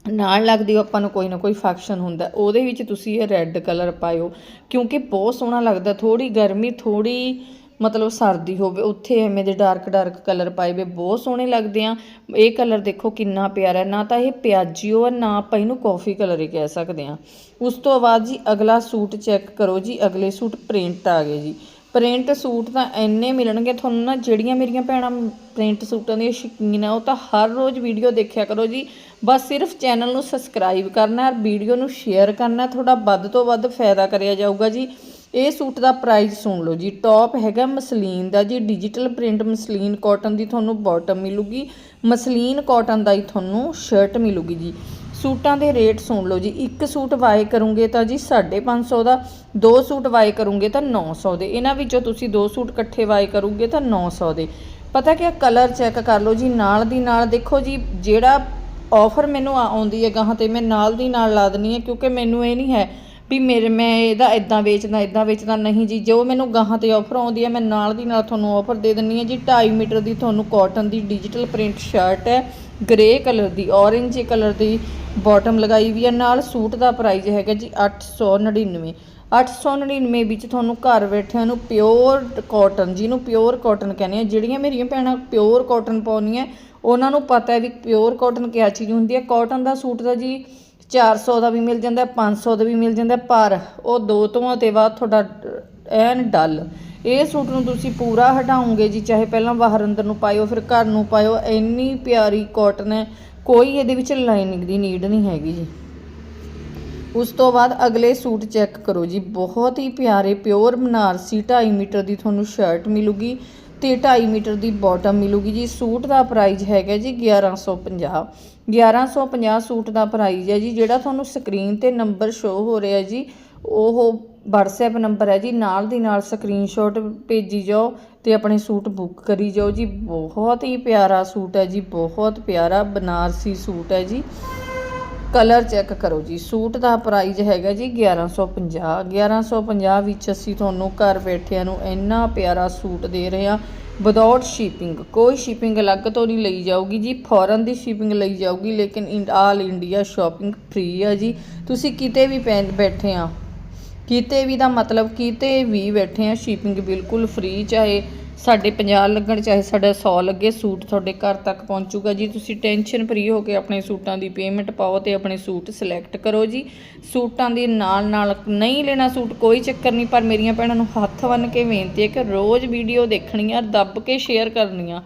ਨਾਲ ਲੱਗਦੀ ਹੋ ਆਪਾਂ ਨੂੰ ਕੋਈ ਨਾ ਕੋਈ ਫੰਕਸ਼ਨ ਹੁੰਦਾ। ਉਹਦੇ ਵਿੱਚ ਤੁਸੀਂ ਇਹ ਰੈੱਡ ਕਲਰ ਪਾਇਓ, ਕਿਉਂਕਿ ਬਹੁਤ ਸੋਹਣਾ ਲੱਗਦਾ। ਥੋੜੀ ਗਰਮੀ ਥੋੜੀ ਮਤਲਬ ਸਰਦੀ ਹੋਵੇ, ਉੱਥੇ ਐਵੇਂ ਦੇ ਡਾਰਕ ਡਾਰਕ ਕਲਰ ਪਾਏ ਵੇ ਬਹੁਤ ਸੋਹਣੇ ਲੱਗਦੇ ਆ। ਇਹ ਕਲਰ ਦੇਖੋ ਕਿੰਨਾ ਪਿਆਰਾ ਨਾ ਤਾਂ ਇਹ ਪਿਆਜੀਓ ਹੈ ਨਾ ਆਪਾਂ ਇਹਨੂੰ ਕਾਫੀ ਕਲਰ ਹੀ ਕਹਿ ਸਕਦੇ ਆ। ਉਸ ਤੋਂ ਬਾਅਦ ਜੀ ਅਗਲਾ ਸੂਟ ਚੈੱਕ ਕਰੋ ਜੀ, ਅਗਲੇ ਸੂਟ ਪ੍ਰਿੰਟ ਆ ਗਏ ਜੀ। ਪ੍ਰਿੰਟ ਸੂਟ ਤਾਂ ਇੰਨੇ ਮਿਲਣਗੇ, ਤੁਹਾਨੂੰ ਨਾ ਜਿਹੜੀਆਂ ਮੇਰੀਆਂ ਭੈਣਾਂ ਪ੍ਰਿੰਟ ਸੂਟਾਂ ਦੀਆਂ ਸ਼ੌਕੀਨ ਆ, ਉਹ ਤਾਂ ਹਰ ਰੋਜ਼ ਵੀਡੀਓ ਦੇਖਿਆ ਕਰੋ ਜੀ। ਬਸ ਸਿਰਫ ਚੈਨਲ ਨੂੰ ਸਬਸਕ੍ਰਾਈਬ ਕਰਨਾ ਔਰ ਵੀਡੀਓ ਨੂੰ ਸ਼ੇਅਰ ਕਰਨਾ ਤੁਹਾਡਾ ਵੱਧ ਤੋਂ ਵੱਧ ਫਾਇਦਾ ਕਰਿਆ ਜਾਊਗਾ ਜੀ। ਇਹ ਸੂਟ ਦਾ ਪ੍ਰਾਈਸ ਸੁਣ ਲਓ ਜੀ ਟੌਪ ਹੈਗਾ ਮਸਲੀਨ ਦਾ ਜੀ ਡਿਜੀਟਲ ਪ੍ਰਿੰਟ ਮਸਲੀਨ ਕਾਟਨ ਦੀ ਤੁਹਾਨੂੰ ਬਾਟਮ ਮਿਲੂਗੀ, ਮਸਲੀਨ ਕਾਟਨ ਦਾ ਹੀ ਤੁਹਾਨੂੰ ਸ਼ਰਟ ਮਿਲੂਗੀ ਜੀ। ਸੂਟਾਂ ਦੇ ਰੇਟ ਸੁਣ ਲਓ ਜੀ। ਇੱਕ ਸੂਟ ਵਾਏ ਕਰੋਗੇ ਤਾਂ ਜੀ 550 ਦਾ, ਦੋ ਸੂਟ ਵਾਏ ਕਰੋਗੇ ਤਾਂ 900 ਦੇ। ਇਹਨਾਂ ਵਿੱਚੋਂ ਤੁਸੀਂ ਦੋ ਸੂਟ ਇਕੱਠੇ ਵਾਏ ਕਰੋਗੇ ਤਾਂ 900 ਦੇ। ਪਤਾ ਕਿ ਕਲਰ ਚੈੱਕ ਕਰ ਲਓ ਜੀ, ਨਾਲ ਦੀ ਨਾਲ ਦੇਖੋ ਜੀ, ਜਿਹੜਾ ਆਫਰ ਮੈਨੂੰ ਆ- ਆਉਂਦੀ ਹੈ ਗਾਹਾਂ ਤੇ ਮੈਂ ਨਾਲ ਦੀ ਨਾਲ ਲਾ ਦਿੰਨੀ ਹੈ, ਕਿਉਂਕਿ ਮੈਨੂੰ ਇਹ ਨਹੀਂ ਹੈ ਵੀ ਮੇਰੇ, ਮੈਂ ਇਹਦਾ ਇਦਾਂ ਵੇਚਦਾ ਇਦਾਂ ਵੇਚਦਾ ਨਹੀਂ ਜੀ। ਜੋ ਮੈਨੂੰ ਗਾਹਾਂ ਤੇ ਆਫਰ ਆਉਂਦੀ ਹੈ, ਮੈਂ ਨਾਲ ਦੀ ਨਾਲ ਤੁਹਾਨੂੰ ਆਫਰ ਦੇ ਦਿੰਨੀ ਹੈ ਜੀ। 2.5 ਮੀਟਰ ਦੀ ਤੁਹਾਨੂੰ ਕਾਟਨ ਦੀ ਡਿਜੀਟਲ ਪ੍ਰਿੰਟ ਸ਼ਰਟ ਹੈ। ਗ੍ਰੇ ਕਲਰ ਦੀ ਔਰੇਂਜ ਕਲਰ ਦੀ ਬਾਟਮ ਲਗਾਈ ਵੀ ਹੈ ਨਾਲ ਸੂਟ ਦਾ ਪ੍ਰਾਈਸ ਹੈਗਾ ਜੀ 899 899 ਵਿੱਚ ਤੁਹਾਨੂੰ ਘਰ ਬੈਠਿਆਂ ਨੂੰ ਪਿਓਰ ਕਾਟਨ ਜਿਹਨੂੰ ਪਿਓਰ ਕਾਟਨ ਕਹਿੰਦੇ ਆ, ਜਿਹੜੀਆਂ ਮੇਰੀਆਂ ਭੈਣਾਂ ਪਿਓਰ ਕਾਟਨ ਪਾਉਂਦੀਆਂ, ਉਹਨਾਂ ਨੂੰ ਪਤਾ ਹੈ ਵੀ ਪਿਓਰ ਕਾਟਨ ਕਿਆ ਚੀਜ਼ ਹੁੰਦੀ ਹੈ। ਕਾਟਨ ਦਾ ਸੂਟ ਦਾ ਜੀ 400 ਦਾ ਵੀ ਮਿਲ ਜਾਂਦਾ 500 ਦਾ ਵੀ ਮਿਲ ਜਾਂਦਾ, ਪਰ ਉਹ ਦੋ ਤੋਂ ਤੇ ਬਾਅਦ ਤੁਹਾਡਾ ਐਨ ਡਲ। ਇਹ ਸੂਟ ਨੂੰ ਤੁਸੀਂ ਪੂਰਾ ਹਟਾਉਂਗੇ ਜੀ, ਚਾਹੇ ਪਹਿਲਾਂ ਬਾਹਰ ਅੰਦਰ ਨੂੰ ਪਾਇਓ, ਫਿਰ ਘਰ ਨੂੰ ਪਾਇਓ, ਇੰਨੀ ਪਿਆਰੀ ਕਾਟਨ ਹੈ, ਕੋਈ ਇਹਦੇ ਵਿੱਚ ਲਾਈਨਿੰਗ ਦੀ ਨੀਡ ਨਹੀਂ ਹੈਗੀ ਜੀ। ਉਸ ਤੋਂ ਬਾਅਦ ਅਗਲੇ ਸੂਟ ਚੈੱਕ ਕਰੋ ਜੀ, ਬਹੁਤ ਹੀ ਪਿਆਰੇ ਪਿਓਰ ਬਨਾਰਸੀ 2.5 ਮੀਟਰ ਦੀ ਤੁਹਾਨੂੰ ਸ਼ਰਟ ਮਿਲੂਗੀ ਤੇ 2.5 ਮੀਟਰ ਦੀ ਬਾਟਮ ਮਿਲੂਗੀ ਜੀ। ਸੂਟ ਦਾ ਪ੍ਰਾਈਸ ਹੈਗਾ ਜੀ 1150 1150 ਸੂਟ ਦਾ ਪ੍ਰਾਈਸ ਹੈ ਜੀ, ਜਿਹੜਾ ਤੁਹਾਨੂੰ ਸਕਰੀਨ ਤੇ ਨੰਬਰ ਸ਼ੋ ਹੋ ਰਿਹਾ ਜੀ। ਉਹ ਵਟਸਐਪ ਨੰਬਰ ਹੈ ਜੀ, ਨਾਲ ਦੀ ਨਾਲ ਸਕਰੀਨਸ਼ਾਟ ਭੇਜੀ ਜਾਓ ਤੇ ਆਪਣੇ ਸੂਟ ਬੁੱਕ ਕਰੀ ਜਾਓ ਜੀ। ਬਹੁਤ ਹੀ ਪਿਆਰਾ ਸੂਟ ਹੈ ਜੀ, ਬਹੁਤ ਪਿਆਰਾ ਬਨਾਰਸੀ ਸੂਟ ਹੈ ਜੀ। ਕਲਰ ਚੈੱਕ ਕਰੋ ਜੀ, ਸੂਟ ਦਾ ਪ੍ਰਾਈਸ ਹੈਗਾ ਜੀ 1150 1150 ਵਿੱਚ ਅਸੀਂ ਤੁਹਾਨੂੰ ਘਰ ਬੈਠਿਆਂ ਨੂੰ ਇੰਨਾ ਪਿਆਰਾ ਸੂਟ ਦੇ ਰਹੇ ਹਾਂ। ਵਿਦਆਊਟ ਸ਼ਿਪਿੰਗ ਕੋਈ ਸ਼ਿਪਿੰਗ ਅਲੱਗ ਤੋਂ ਨਹੀਂ ਲਈ ਜਾਊਗੀ ਜੀ ਫੋਰਨ ਦੀ ਸ਼ਿਪਿੰਗ ਲਈ ਜਾਊਗੀ, ਲੇਕਿਨ ਆਲ ਇੰਡੀਆ ਸ਼ਾਪਿੰਗ ਫ੍ਰੀ ਆ ਜੀ। ਤੁਸੀਂ ਕਿਤੇ ਵੀ ਪੈ ਬੈਠੇ ਆ ਕਿਤੇ ਵੀ ਦਾ ਮਤਲਬ ਕਿਤੇ ਵੀ ਬੈਠੇ ਆ ਸ਼ਿਪਿੰਗ ਬਿਲਕੁਲ ਫ੍ਰੀ ਚਾਹੇ ਸਾਡੇ 50 ਲੱਗਣ, ਚਾਹੇ ਸਾਡਾ 100 ਲੱਗੇ, ਸੂਟ ਤੁਹਾਡੇ ਘਰ ਤੱਕ ਪਹੁੰਚੂਗਾ ਜੀ। ਤੁਸੀਂ ਟੈਨਸ਼ਨ ਫ੍ਰੀ ਹੋ ਕੇ ਆਪਣੇ ਸੂਟਾਂ ਦੀ ਪੇਮੈਂਟ ਪਾਓ ਤੇ ਆਪਣੇ ਸੂਟ ਸਿਲੈਕਟ ਕਰੋ ਜੀ। ਸੂਟਾਂ ਦੇ ਨਾਲ ਨਾਲ ਨਹੀਂ ਲੈਣਾ ਸੂਟ ਕੋਈ ਚੱਕਰ ਨਹੀਂ, ਪਰ ਮੇਰੀਆਂ ਭੈਣਾਂ ਨੂੰ ਹੱਥ ਬੰਨ ਕੇ ਬੇਨਤੀ ਹੈ ਕਿ ਰੋਜ਼ ਵੀਡੀਓ ਦੇਖਣੀ ਆ ਦੱਬ ਕੇ ਸ਼ੇਅਰ ਕਰਨੀ ਆ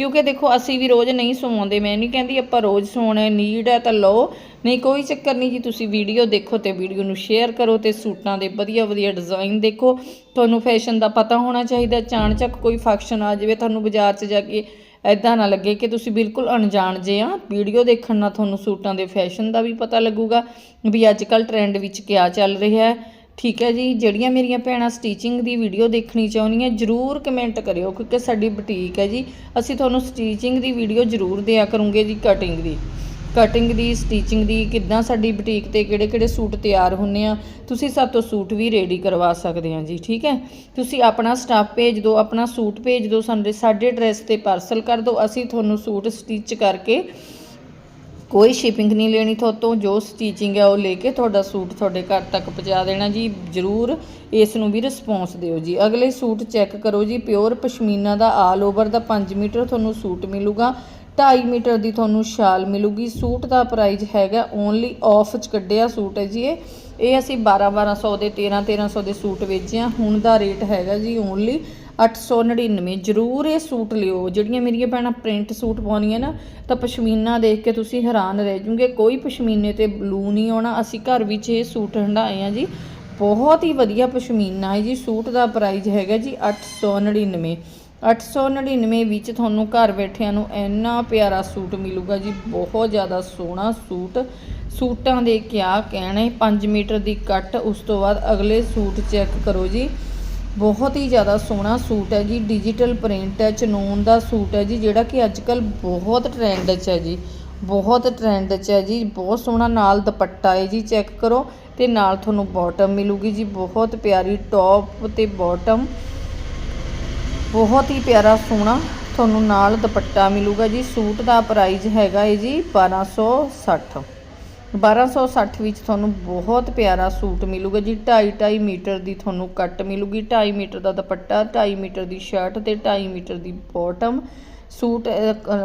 ਕਿਉਂਕਿ ਦੇਖੋ, ਅਸੀਂ ਵੀ ਰੋਜ਼ ਨਹੀਂ ਸਵਾਉਂਦੇ। ਮੈਂ ਨਹੀਂ ਕਹਿੰਦੀ ਆਪਾਂ ਰੋਜ਼ ਸੌਣਾ ਨੀਡ ਹੈ ਤਾਂ ਲਓ। ਨਹੀਂ, ਕੋਈ ਚੱਕਰ ਨਹੀਂ ਜੀ, ਤੁਸੀਂ ਵੀਡੀਓ ਦੇਖੋ ਤੇ ਵੀਡੀਓ ਨੂੰ ਸ਼ੇਅਰ ਕਰੋ ਤੇ ਸੂਟਾਂ ਦੇ ਵਧੀਆ ਵਧੀਆ ਡਿਜ਼ਾਈਨ ਦੇਖੋ। ਤੁਹਾਨੂੰ ਫੈਸ਼ਨ ਦਾ ਪਤਾ ਹੋਣਾ ਚਾਹੀਦਾ ਚਾਣਚੱਕ ਕੋਈ ਫੰਕਸ਼ਨ ਆ ਜਾਵੇ, ਤੁਹਾਨੂੰ ਬਾਜ਼ਾਰ 'ਚ ਜਾ ਕੇ ਐਦਾਂ ਨਾ ਲੱਗੇ ਕਿ ਤੁਸੀਂ ਬਿਲਕੁਲ ਅਣਜਾਣ ਜੇ ਆ। ਵੀਡੀਓ ਦੇਖਣ ਨਾਲ ਤੁਹਾਨੂੰ ਸੂਟਾਂ ਦੇ ਫੈਸ਼ਨ ਦਾ ਵੀ ਪਤਾ ਲੱਗੂਗਾ ਵੀ ਅੱਜ ਕੱਲ ਟ੍ਰੈਂਡ ਵਿੱਚ ਕਿਆ ਚੱਲ ਰਿਹਾ ਹੈ। ਠੀਕ ਹੈ ਜੀ, ਜਿਹੜੀਆਂ ਮੇਰੀਆਂ ਭੈਣਾਂ ਸਟੀਚਿੰਗ ਦੀ ਵੀਡੀਓ ਦੇਖਣੀ ਚਾਹੁੰਦੀਆਂ, ਜਰੂਰ ਕਮੈਂਟ ਕਰਿਓ, ਕਿਉਂਕਿ ਸਾਡੀ ਬੁਟੀਕ ਹੈ ਜੀ। ਅਸੀਂ ਤੁਹਾਨੂੰ ਸਟੀਚਿੰਗ ਦੀ ਵੀਡੀਓ ਜਰੂਰ ਦਿਆ ਕਰੂੰਗੇ ਜੀ ਕਟਿੰਗ ਦੀ। ਕਟਿੰਗ ਦੀ ਸਟੀਚਿੰਗ ਦੀ, ਕਿੱਦਾਂ ਸਾਡੀ ਬੁਟੀਕ ਤੇ ਕਿਹੜੇ ਕਿਹੜੇ ਸੂਟ ਤਿਆਰ ਹੁੰਨੇ ਆ, ਤੁਸੀਂ ਸਭ ਤੋਂ ਸੂਟ ਵੀ ਰੈਡੀ ਕਰਵਾ ਸਕਦੇ ਆ ਜੀ, ਠੀਕ ਹੈ। ਤੁਸੀਂ ਆਪਣਾ ਸਟਾਫ ਭੇਜ ਦਿਓ, ਆਪਣਾ ਸੂਟ ਭੇਜ ਦਿਓ, ਸਾਡੇ ਸਾਡੇ ਐਡਰੈਸ ਤੇ ਪਾਰਸਲ ਕਰ ਦਿਓ, ਅਸੀਂ ਤੁਹਾਨੂੰ ਸੂਟ ਸਟਿਚ ਕਰਕੇ ਕੋਈ ਸ਼ਿਪਿੰਗ ਨਹੀਂ ਲੈਣੀ ਤੁਹਾਤੋਂ, ਜੋ ਸਟੀਚਿੰਗ ਹੈ ਉਹ ਲੈ ਕੇ ਤੁਹਾਡਾ ਸੂਟ ਤੁਹਾਡੇ ਘਰ ਤੱਕ ਪਹੁੰਚਾ ਦੇਣਾ ਜੀ। ਜਰੂਰ ਇਸ ਨੂੰ ਵੀ ਰਿਸਪੌਂਸ ਦਿਓ ਜੀ। ਅਗਲੇ ਸੂਟ ਚੈੱਕ ਕਰੋ ਜੀ ਪਿਓਰ ਪਸ਼ਮੀਨਾ ਦਾ ਆਲ ਓਵਰ ਦਾ 5 ਮੀਟਰ ਤੁਹਾਨੂੰ ਸੂਟ ਮਿਲੂਗਾ 2.5 ਮੀਟਰ ਦੀ ਤੁਹਾਨੂੰ ਸ਼ਾਲ ਮਿਲੂਗੀ। ਸੂਟ ਦਾ ਪ੍ਰਾਈਸ ਹੈਗਾ ਓਨਲੀ ਆਫ ਚ ਕੱਢਿਆ ਸੂਟ ਹੈ ਜੀ ਇਹ। ਇਹ ਅਸੀਂ 12 1200 ਦੇ 13 1300 ਦੇ ਸੂਟ ਵੇਚੇ ਆ। ਹੁਣ ਦਾ ਰੇਟ ਹੈਗਾ ਜੀ ਓਨਲੀ 899 ਜਰੂਰ ਇਹ ਸੂਟ ਲਿਓ। ਜਿਹੜੀਆਂ ਮੇਰੀਆਂ ਭੈਣਾਂ ਪ੍ਰਿੰਟ ਸੂਟ ਪਾਉਣੀਆਂ ਨਾ, ਤਾਂ ਪਸ਼ਮੀਨਾ ਦੇਖ ਕੇ ਤੁਸੀਂ ਹੈਰਾਨ ਰਹਿ ਜੂਗੇ ਕੋਈ ਪਸ਼ਮੀਨੇ ਤੇ ਬਲੂ ਨਹੀਂ ਆਉਣਾ। ਅਸੀਂ ਘਰ ਵਿੱਚ ਇਹ ਸੂਟ ਹੰਡਾਏ ਆ ਜੀ। ਬਹੁਤ ਹੀ ਵਧੀਆ ਪਸ਼ਮੀਨਾ ਹੈ ਜੀ। ਸੂਟ ਦਾ ਪ੍ਰਾਈਸ ਹੈਗਾ ਜੀ 899 899 ਵਿੱਚ ਤੁਹਾਨੂੰ ਘਰ ਬੈਠਿਆਂ ਨੂੰ ਇੰਨਾ ਪਿਆਰਾ ਸੂਟ ਮਿਲੂਗਾ ਜੀ। ਬਹੁਤ ਜ਼ਿਆਦਾ ਸੋਹਣਾ ਸੂਟ। ਸੂਟਾਂ ਦੇ ਕਿਆ ਕਹਿਣੇ 5 ਮੀਟਰ ਦੀ ਕੱਟ। ਉਸ ਤੋਂ ਬਾਅਦ ਅਗਲੇ ਸੂਟ ਚੈੱਕ ਕਰੋ ਜੀ। ਬਹੁਤ ਹੀ ਜ਼ਿਆਦਾ ਸੋਹਣਾ ਸੂਟ ਹੈ ਜੀ। ਡਿਜੀਟਲ ਪ੍ਰਿੰਟ ਹੈ, ਚਨੂਨ ਦਾ ਸੂਟ ਹੈ ਜੀ, ਜਿਹੜਾ ਕਿ ਅੱਜ ਕੱਲ ਬਹੁਤ ਟ੍ਰੈਂਡ 'ਚ ਹੈ ਜੀ। ਬਹੁਤ ਟ੍ਰੈਂਡ 'ਚ ਹੈ ਜੀ। ਬਹੁਤ ਸੋਹਣਾ ਨਾਲ ਦੁਪੱਟਾ ਹੈ ਜੀ ਚੈੱਕ ਕਰੋ ਤੇ ਨਾਲ ਤੁਹਾਨੂੰ ਬਾਟਮ ਮਿਲੂਗੀ ਜੀ। ਬਹੁਤ ਪਿਆਰੀ ਟੌਪ ਤੇ ਬਾਟਮ ਬਹੁਤ ਹੀ ਪਿਆਰਾ ਸੋਹਣਾ ਤੁਹਾਨੂੰ ਨਾਲ ਦੁਪੱਟਾ ਮਿਲੂਗਾ ਜੀ। ਸੂਟ ਦਾ ਪ੍ਰਾਈਸ ਹੈਗਾ ਹੈ ਜੀ 1260 1260 ਵਿੱਚ ਤੁਹਾਨੂੰ ਬਹੁਤ ਪਿਆਰਾ ਸੂਟ ਮਿਲੂਗਾ ਜੀ। 2.5 2.5 ਮੀਟਰ ਦੀ ਤੁਹਾਨੂੰ ਕੱਟ ਮਿਲੂਗੀ। 2.5 ਮੀਟਰ ਦਾ ਦੁਪੱਟਾ 2.5 ਮੀਟਰ ਦੀ ਸ਼ਰਟ ਤੇ 2.5 ਮੀਟਰ ਦੀ ਬਾਟਮ ਸੂਟ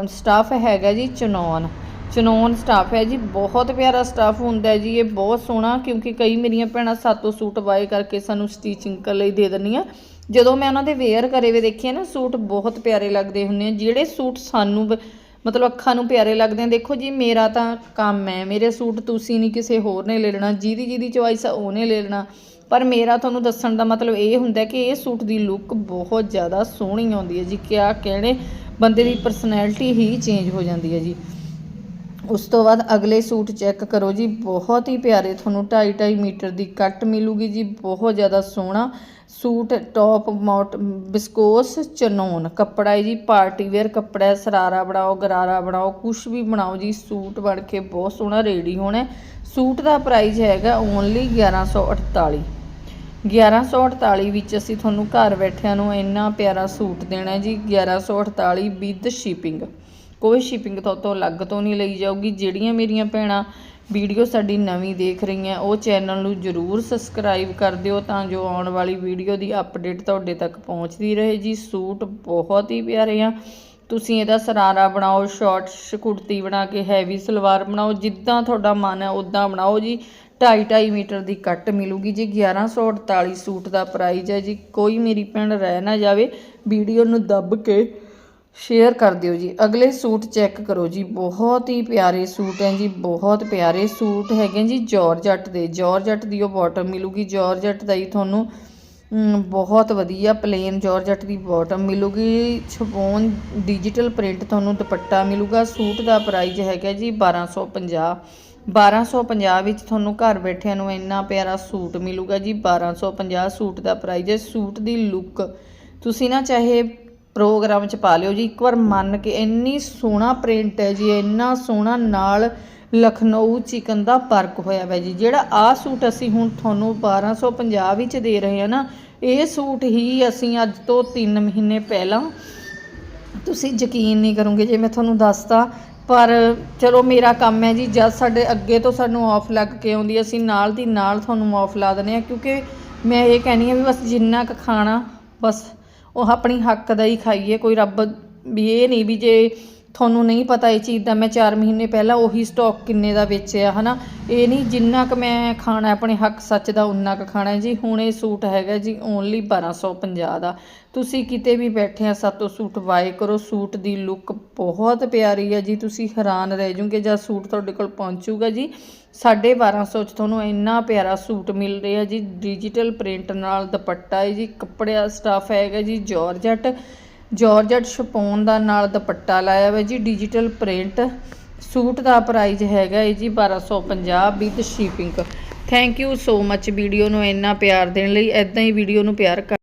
ਸਟਾਫ ਹੈਗਾ ਜੀ ਚਨੌਨ। ਚਨੌਨ ਸਟਾਫ ਹੈ ਜੀ। ਬਹੁਤ ਪਿਆਰਾ ਸਟਾਫ ਹੁੰਦਾ ਹੈ ਜੀ। ਇਹ ਬਹੁਤ ਸੋਹਣਾ, ਕਿਉਂਕਿ ਕਈ ਮੇਰੀਆਂ ਭੈਣਾਂ ਸਾਤੋਂ ਸੂਟ ਬਾਏ ਕਰਕੇ ਸਾਨੂੰ ਸਟੀਚਿੰਗ ਕਰਨ ਲਈ ਦੇ ਦਿੰਦੀਆਂ। ਜਦੋਂ ਮੈਂ ਉਹਨਾਂ ਦੇ ਵੇਅਰ ਕਰੇ ਵੇ ਦੇਖੇ ਨਾ, ਸੂਟ ਬਹੁਤ ਪਿਆਰੇ ਲੱਗਦੇ ਹੁੰਦੇ ਆ। ਜਿਹੜੇ ਸੂਟ ਸਾਨੂੰ ਮਤਲਬ ਅੱਖਾਂ ਨੂੰ ਪਿਆਰੇ ਲੱਗਦੇ ਆ। ਦੇਖੋ ਜੀ, ਮੇਰਾ ਤਾਂ ਕੰਮ ਹੈ। ਮੇਰੇ ਸੂਟ ਤੁਸੀਂ ਨਹੀਂ ਕਿਸੇ ਹੋਰ ਨੇ ਲੈ ਲੈਣਾ। ਜਿਹਦੀ ਜਿਹਦੀ ਚੋਇਸ ਆ, ਉਹਨੇ ਲੈ ਲੈਣਾ। ਪਰ ਮੇਰਾ ਤੁਹਾਨੂੰ ਦੱਸਣ ਦਾ ਮਤਲਬ ਇਹ ਹੁੰਦਾ ਕਿ ਇਹ ਸੂਟ ਦੀ ਲੁੱਕ ਬਹੁਤ ਜ਼ਿਆਦਾ ਸੋਹਣੀ ਆਉਂਦੀ ਹੈ ਜੀ। ਕਿਆ ਕਹਿਣੇ? ਬੰਦੇ ਦੀ ਪਰਸਨੈਲਿਟੀ ਹੀ ਚੇਂਜ ਹੋ ਜਾਂਦੀ ਹੈ ਜੀ। ਉਸ ਤੋਂ ਬਾਅਦ ਅਗਲੇ ਸੂਟ ਚੈੱਕ ਕਰੋ ਜੀ, ਬਹੁਤ ਹੀ ਪਿਆਰੇ ਤੁਹਾਨੂੰ 2.5 2.5 ਮੀਟਰ ਦੀ ਕੱਟ ਮਿਲੂਗੀ ਜੀ, ਬਹੁਤ ਜ਼ਿਆਦਾ ਸੋਹਣਾ ਸੂਟ ਟੌਪ ਮੋਟ ਬਿਸਕੋਸ ਚਨੋਨ ਕੱਪੜਾ ਹੈ ਜੀ ਪਾਰਟੀ ਵੇਅਰ ਕੱਪੜਾ ਹੈ, ਸਰਾਰਾ ਬਣਾਓ, ਗਰਾਰਾ ਬਣਾਓ, ਕੁਛ ਵੀ ਬਣਾਓ ਜੀ, ਸੂਟ ਬਣ ਕੇ ਬਹੁਤ ਸੋਹਣਾ ਰੈਡੀ ਹੋਣਾ ਸੂਟ ਦਾ ਪ੍ਰਾਈਸ ਹੈਗਾ ਓਨਲੀ 1148 1148 ਵਿੱਚ ਅਸੀਂ ਤੁਹਾਨੂੰ ਘਰ ਬੈਠਿਆਂ ਨੂੰ ਇੰਨਾ ਪਿਆਰਾ ਸੂਟ ਦੇਣਾ ਹੈ ਜੀ 1148 ਵਿਦ ਸ਼ਿਪਿੰਗ ਕੋਈ ਸ਼ਿਪਿੰਗ ਤੋਂ ਅਲੱਗ ਤੋਂ ਨਹੀਂ ਲਈ ਜਾਊਗੀ। ਜਿਹੜੀਆਂ ਮੇਰੀਆਂ ਭੈਣਾਂ ਵੀਡੀਓ ਸਾਡੀ ਨਵੀਂ ਦੇਖ ਰਹੀਆਂ, ਉਹ ਚੈਨਲ ਨੂੰ ਜਰੂਰ ਸਬਸਕ੍ਰਾਈਬ ਕਰ ਦਿਓ ਤਾਂ ਜੋ ਆਉਣ ਵਾਲੀ ਵੀਡੀਓ ਦੀ ਅਪਡੇਟ ਤੁਹਾਡੇ ਤੱਕ ਪਹੁੰਚਦੀ ਰਹੇ। ਜੀ, ਸੂਟ ਬਹੁਤ ਹੀ ਪਿਆਰੇ ਆ। ਤੁਸੀਂ ਇਹਦਾ ਸਰਾਰਾ ਬਣਾਓ ਸ਼ਾਰਟ ਕੁੜਤੀ ਬਣਾ ਕੇ ਹੈਵੀ ਸਲਵਾਰ ਬਣਾਓ, ਜਿੱਦਾਂ ਤੁਹਾਡਾ ਮਨ ਹੈ ਉਦਾਂ ਬਣਾਓ ਜੀ। 2.5 2.5 ਮੀਟਰ ਦੀ ਕੱਟ ਮਿਲੂਗੀ ਜੀ। 1148 ਸੂਟ ਦਾ ਪ੍ਰਾਈਸ ਹੈ ਜੀ। ਕੋਈ ਮੇਰੀ ਭੈਣ ਰਹਿ ਨਾ ਜਾਵੇ ਵੀਡੀਓ ਨੂੰ ਦੱਬ ਕੇ ਸ਼ੇਅਰ ਕਰ ਦਿਓ ਜੀ। ਅਗਲੇ ਸੂਟ ਚੈੱਕ ਕਰੋ ਜੀ। ਬਹੁਤ ਹੀ ਪਿਆਰੇ ਸੂਟ ਹੈ ਜੀ। ਬਹੁਤ ਪਿਆਰੇ ਸੂਟ ਹੈਗੇ ਜੀ ਜਾਰਜਟ ਦੇ। ਜਾਰਜਟ ਦੀ ਉਹ ਬਾਟਮ ਮਿਲੂਗੀ। ਜਾਰਜਟ ਦਾ ਹੀ ਤੁਹਾਨੂੰ ਬਹੁਤ ਵਧੀਆ ਪਲੇਨ ਜਾਰਜਟ ਦੀ ਬਾਟਮ ਮਿਲੂਗੀ। ਛਪੋਨ ਡਿਜੀਟਲ ਪ੍ਰਿੰਟ ਤੁਹਾਨੂੰ ਦੁਪੱਟਾ ਮਿਲੂਗਾ। ਸੂਟ ਦਾ ਪ੍ਰਾਈਸ ਹੈਗਾ ਜੀ 1250 1250 ਵਿੱਚ ਤੁਹਾਨੂੰ ਘਰ ਬੈਠਿਆਂ ਨੂੰ ਇੰਨਾ ਪਿਆਰਾ ਸੂਟ ਮਿਲੂਗਾ ਜੀ। 1250 ਸੂਟ ਦਾ ਪ੍ਰਾਈਸ ਹੈ। ਸੂਟ ਦੀ ਲੁੱਕ ਤੁਸੀਂ ਨਾ ਚਾਹੇ ਪ੍ਰੋਗਰਾਮ ਚ ਪਾ ਲਿਓ ਜੀ। ਇੱਕ ਵਾਰ ਮੰਨ ਕੇ ਇੰਨੀ ਸੋਹਣਾ ਪ੍ਰਿੰਟ ਹੈ ਜੀ, ਇੰਨਾ ਸੋਹਣਾ ਨਾਲ ਲਖਨਊ ਚਿਕਨ ਦਾ ਪਰਕ ਹੋਇਆ ਹੋਇਆ ਜੀ। ਜਿਹੜਾ ਆ ਸੂਟ ਅਸੀਂ ਹੁਣ ਤੁਹਾਨੂੰ 1250 ਵਿੱਚ ਦੇ ਰਹੇ ਹਾਂ ਨਾ, ਇਹ ਸੂਟ ਹੀ ਅਸੀਂ ਅੱਜ ਤੋਂ 3 ਮਹੀਨੇ ਪਹਿਲਾਂ ਤੁਸੀਂ ਯਕੀਨ ਨਹੀਂ ਕਰੋਗੇ ਜੇ ਮੈਂ ਤੁਹਾਨੂੰ ਦੱਸਤਾ। ਪਰ ਚਲੋ ਮੇਰਾ ਕੰਮ ਹੈ ਜੀ, ਜਦ ਸਾਡੇ ਅੱਗੇ ਤੋਂ ਸਾਨੂੰ ਆਫ ਲੱਗ ਕੇ ਆਉਂਦੀ ਅਸੀਂ ਨਾਲ ਦੀ ਨਾਲ ਤੁਹਾਨੂੰ ਆਫ ਲਾ ਦਿੰਦੇ ਆ ਕਿਉਂਕਿ ਮੈਂ ਇਹ ਕਹਿੰਦੀ ਆ ਵੀ ਬਸ ਜਿੰਨਾ ਕੁ ਖਾਣਾ, ਬਸ ਉਹ ਆਪਣੀ ਹੱਕ ਦਾ ਹੀ ਖਾਈਏ, ਕੋਈ ਰੱਬ ਵੀ ਇਹ ਨਹੀਂ ਵੀ ਜੇ ਤੁਹਾਨੂੰ ਨਹੀਂ ਪਤਾ ਇਹ ਚੀਜ਼ ਦਾ, ਮੈਂ 4 ਮਹੀਨੇ ਪਹਿਲਾਂ ਉਹੀ ਸਟਾਕ ਕਿੰਨੇ ਦਾ ਵੇਚਿਆ, ਹਨਾ? ਇਹ ਨਹੀਂ ਜਿੰਨਾ ਕੁ ਮੈਂ ਖਾਣਾ ਆਪਣੇ ਹੱਕ ਸੱਚ ਦਾ, ਉਨਾ ਕੁ ਖਾਣਾ ਜੀ। ਹੁਣ ਇਹ ਸੂਟ ਹੈਗਾ ਜੀ ਓਨਲੀ 1250 ਦਾ। ਤੁਸੀਂ ਕਿਤੇ ਵੀ ਬੈਠੇ ਆ, ਸਾਤੋਂ ਸੂਟ ਵਾਏ ਕਰੋ, ਸੂਟ ਦੀ ਲੁੱਕ ਬਹੁਤ ਪਿਆਰੀ ਹੈ ਜੀ। ਤੁਸੀਂ ਹੈਰਾਨ ਰਹਿ ਜਾਓਗੇ ਜਦ ਸੂਟ ਤੁਹਾਡੇ ਕੋਲ ਪਹੁੰਚੂਗਾ ਜੀ। 1250 ਚ ਤੁਹਾਨੂੰ ਇੰਨਾ ਪਿਆਰਾ ਸੂਟ ਮਿਲ ਰਿਹਾ ਜੀ ਡਿਜੀਟਲ ਪ੍ਰਿੰਟ ਨਾਲ ਦੁਪੱਟਾ ਹੈ ਜੀ ਕੱਪੜੇ ਸਟਾਫ ਹੈਗਾ ਜੀ, ਜਾਰਜਟ ਜਾਰਜਟ ਸ਼ਪੋਨ ਦਾ ਨਾਲ ਦੁਪੱਟਾ ਲਾਇਆ ਹੋਇਆ ਜੀ ਡਿਜੀਟਲ ਪ੍ਰਿੰਟ ਸੂਟ ਦਾ ਪ੍ਰਾਈਸ ਹੈਗਾ ਹੈ ਜੀ 1250 with shipping thank you so much video ਨੂੰ ਇੰਨਾ ਪਿਆਰ ਦੇਣ ਲਈ ਐਦਾਂ ਹੀ ਵੀਡੀਓ ਨੂੰ ਪਿਆਰ ਕਰ